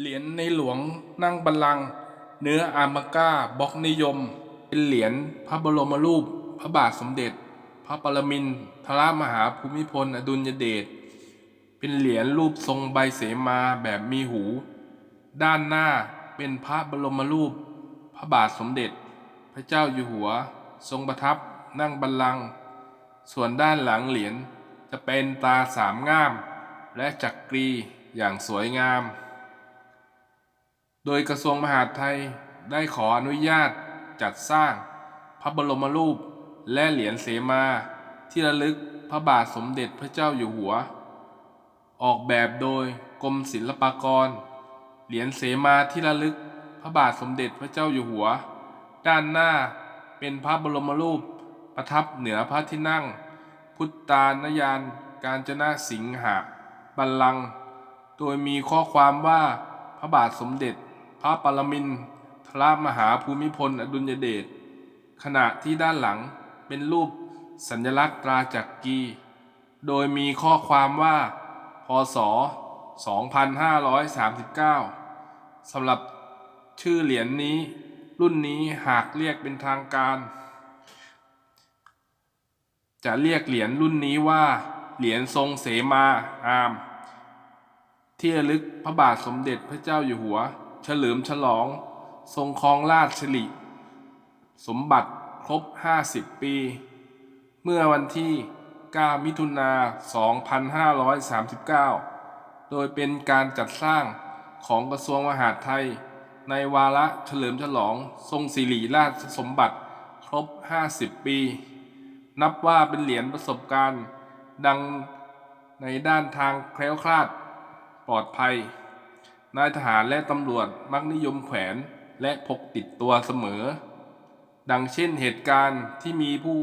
เหรียญในหลวงนั่งบัลลังก์เนื้ออามาก้าบล็อกนิยม เป็นเหรียญพระบรมรูป พระบาทสมเด็จ พระปรมินทรมหาภูมิพล อดุลยเดชเป็นเหรียญรูปทรงใบเสมาแบบมีหู ด้านหน้าเป็นพระบรมรูป พระบาทสมเด็จ พระเจ้าอยู่หัว ทรงประทับนั่งบัลลังก์ส่วนด้านหลังเหรียญจะเป็นตาสามง่าม และจักรีอย่างสวยงาม โดยกระทรวงมหาดไทยได้ขออนุญาตจัดสร้างพระบรมรูปและเหรียญเสมา ที่ระลึกพระบาทสมเด็จพระเจ้าอยู่หัว ออกแบบโดยกรมศิลปากร เหรียญเสมาที่ระลึกพระบาทสมเด็จพระเจ้าอยู่หัว ด้านหน้าเป็นพระบรมรูปประทับเหนือพระที่นั่ง พุทธานยานการจนาสิงหะบัลลังก์โดยมีข้อความว่าพระบาทสมเด็จ พระปรมินทรมหาภูมิพล อดุลยเดชขณะที่ด้านหลังเป็นรูปสัญลักษณ์ตราจักรี โดยมีข้อความว่า พศ 2539 สำหรับชื่อเหรียญนนี้ รุ่นนี้หากเรียกเป็นทางการ จะเรียกเหรียญรุ่นนี้ว่า เหรียญทรงเสมาอาม ที่ระลึกพระบาทสมเด็จพระเจ้าอยู่หัว เฉลิมฉลอง ทรงครองราชสิริสมบัติครบ 50 ปี เมื่อวันที่ 9 มิถุนา 2539 โดยเป็นการจัดสร้างของกระทรวงมหาดไทย ในวาระเฉลิมฉลอง ทรงสิริราชสมบัติครบ 50 ปี นับว่าเป็นเหรียญประสบการณ์ ดังในด้านทางแคล้วคลาด ปลอดภัย นายทหารและตำรวจมักนิยมแขวนและพกติดตัวเสมอ ดังเช่นเหตุการณ์ที่มีผู้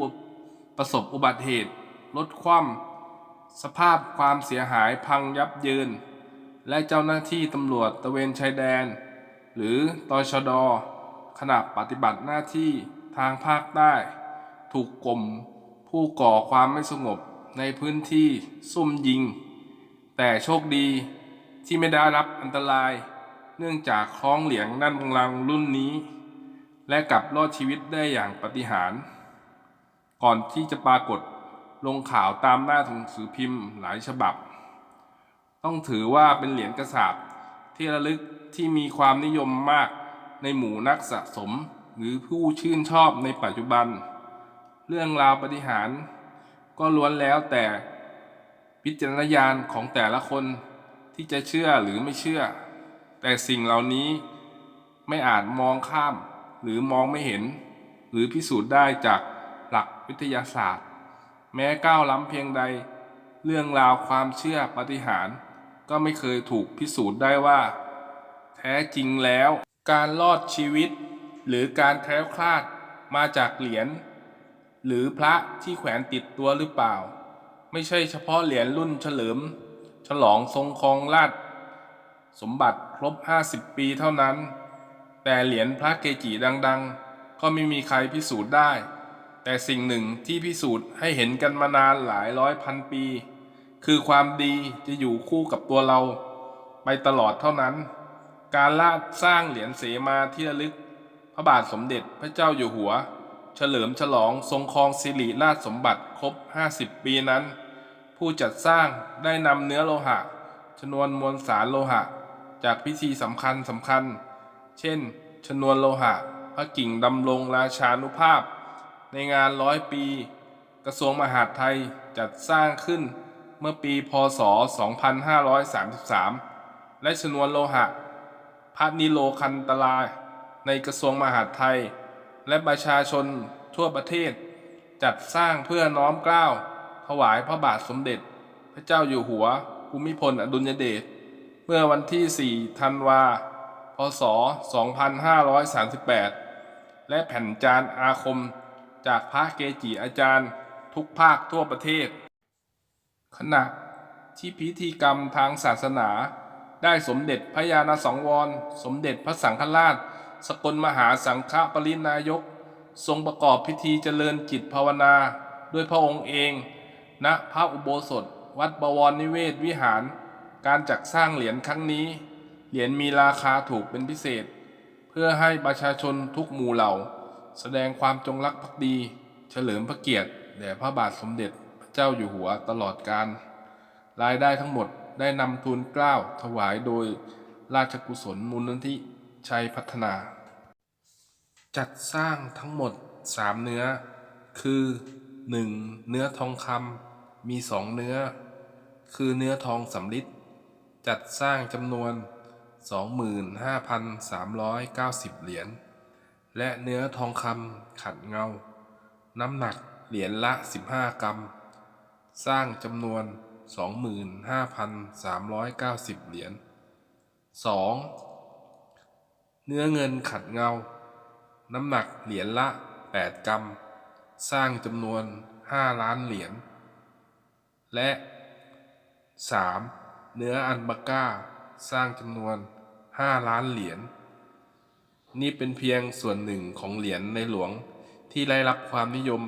ประสบอุบัติเหตุรถคว่ำสภาพความเสียหายพังยับเยิน และเจ้าหน้าที่ตำรวจตะเวนชายแดน หรือตชดขณะปฏิบัติหน้าที่ทางภาคใต้ ถูกกลุ่มผู้ก่อความไม่สงบในพื้นที่ซุ่มยิง แต่โชคดี ที่ไม่ได้รับอันตราย เนื่องจากคล้องเหรียญนั่นลังรุ่นนี้ และกลับรอดชีวิตได้อย่างปฏิหาร ก่อนที่จะปรากฏลงข่าวตามหน้าหนังสือพิมพ์หลายฉบับ ต้องถือว่าเป็นเหรียญกระสาบที่ระลึกที่มีความนิยมมากในหมู่นักสะสมหรือผู้ชื่นชอบในปัจจุบัน เรื่องราวปฏิหาร ก็ล้วนแล้วแต่วิจารณญาณของแต่ละคน ที่จะเชื่อหรือไม่เชื่อ แต่สิ่งเหล่านี้ไม่อาจมองข้ามหรือมองไม่เห็น หรือพิสูจน์ได้จากหลักวิทยาศาสตร์ แม้ก้าวล้ำเพียงใด เรื่องราวความเชื่อปฏิหาร ก็ไม่เคยถูกพิสูจน์ได้ว่า แท้จริงแล้ว การรอดชีวิต หรือการแคล้วคลาดมาจากเหรียญหรือพระที่แขวนติดตัวหรือเปล่า ไม่ใช่เฉพาะเหรียญรุ่นเฉลิม ฉลองทรงครองราชสมบัติครบ 50 ปีเท่านั้น แต่เหรียญพระเกจิดังๆ ก็ไม่มีใครพิสูจน์ได้ แต่สิ่งหนึ่งที่พิสูจน์ให้เห็นกันมานานหลายร้อยพันปี คือความดีจะอยู่คู่กับตัวเรา ไปตลอดเท่านั้น การลาดสร้างเหรียญเสมาที่ระลึก พระบาทสมเด็จพระเจ้าอยู่หัว เฉลิมฉลองทรงครองสิริราชสมบัติครบ 50 ปีนั้น ผู้จัดสร้างได้นำเนื้อโลหะชนวนมวลสารโลหะ จากพิธีสำคัญสำคัญ เช่น ชนวนโลหะ พระกิ่งดำรงราชานุภาพ ในงานร้อยปี กระทรวงมหาดไทยจัดสร้างขึ้นเมื่อปีพศ 2533 และชนวนโลหะพระนิโลคันตลา ในกระทรวงมหาดไทย และประชาชนทั่วประเทศ จัดสร้างเพื่อน้อมเกล้า ถวายพระบาทสมเด็จ พระเจ้าอยู่หัวภูมิพลอดุลยเดชเมื่อวันที่ 4 ธันวา พศ 2538 และแผ่นจานอาคมจากพระเกจิอาจารย์ทุกภาคทั่วประเทศ ขณะที่พิธีกรรมทางศาสนา ได้สมเด็จพระยาณสังวร สมเด็จพระสังฆราช สกลมหาสังฆปรินายก ทรงประกอบพิธีเจริญจิตภาวนา ด้วยพระองค์เอง ณพระอุโบสถ วัดบวรนิเวศวิหาร การจักสร้างเหรียญครั้งนี้ เหรียญมีราคาถูกเป็นพิเศษ เพื่อให้ประชาชนทุกหมู่เหล่า แสดงความจงรักภักดี เฉลิมพระเกียรติแด่พระบาทสมเด็จพระเจ้าอยู่หัวตลอดกาลรายได้ทั้งหมดได้นำทุนกล้าวถวายโดยราชกุศลมูลนิธิชัยพัฒนา จัดสร้างทั้งหมด 3 เนื้อ คือ 1. เนื้อทองคำ มี2เนื้อ คือเนื้อทองสำริดจัดสร้างจำนวน 25,390 เหรียญ และเนื้อทองคำขัดเงา น้ำหนักเหรียญละ 15 กรัม สร้างจำนวน 25,390 เหรียญ 2. เนื้อเงินขัดเงา น้ำหนักเหรียญละ 8 กรัม สร้างจำนวน 5 ล้านเหรียญ และ 3. เนื้ออันบาก้า สร้างจำนวน 5 ล้านเหรียญ นี่เป็นเพียงส่วนหนึ่งของเหรียญในหลวงที่ได้รับความนิยม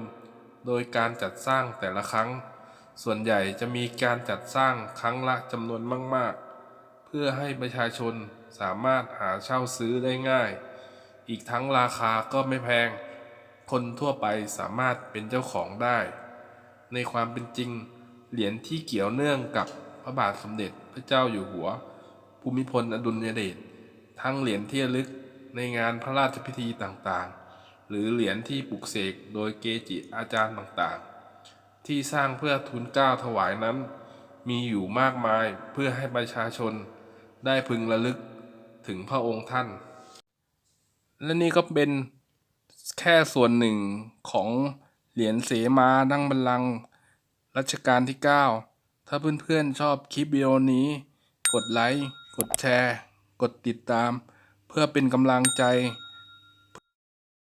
โดยการจัดสร้างแต่ละครั้ง ส่วนใหญ่จะมีการจัดสร้างครั้งละจำนวนมาก ๆ เพื่อให้ประชาชนสามารถหาเช่าซื้อได้ง่าย อีกทั้งราคาก็ไม่แพง คนทั่วไปสามารถเป็นเจ้าของได้ ในความเป็นจริง เหรียญที่เกี่ยวเนื่องกับพระบาทสมเด็จพระเจ้าอยู่หัว ภูมิพลอดุลยเดชทั้งเหรียญที่ระลึกในงานพระราชพิธีต่างๆ หรือเหรียญที่ปลุกเสกโดยเกจิอาจารย์ต่างๆ ที่สร้างเพื่อทุนก้าวถวายนั้น มีอยู่มากมายเพื่อให้ประชาชนได้พึงระลึกถึงพระองค์ท่าน และนี่ก็เป็นแค่ส่วนหนึ่งของเหรียญเสมาดังบัลลังก์ รัชกาลที่ 9 ถ้าเพื่อนๆชอบคลิปวิดีโอนี้ กดไลค์ กดแชร์ กดติดตาม เพื่อเป็นกำลังใจ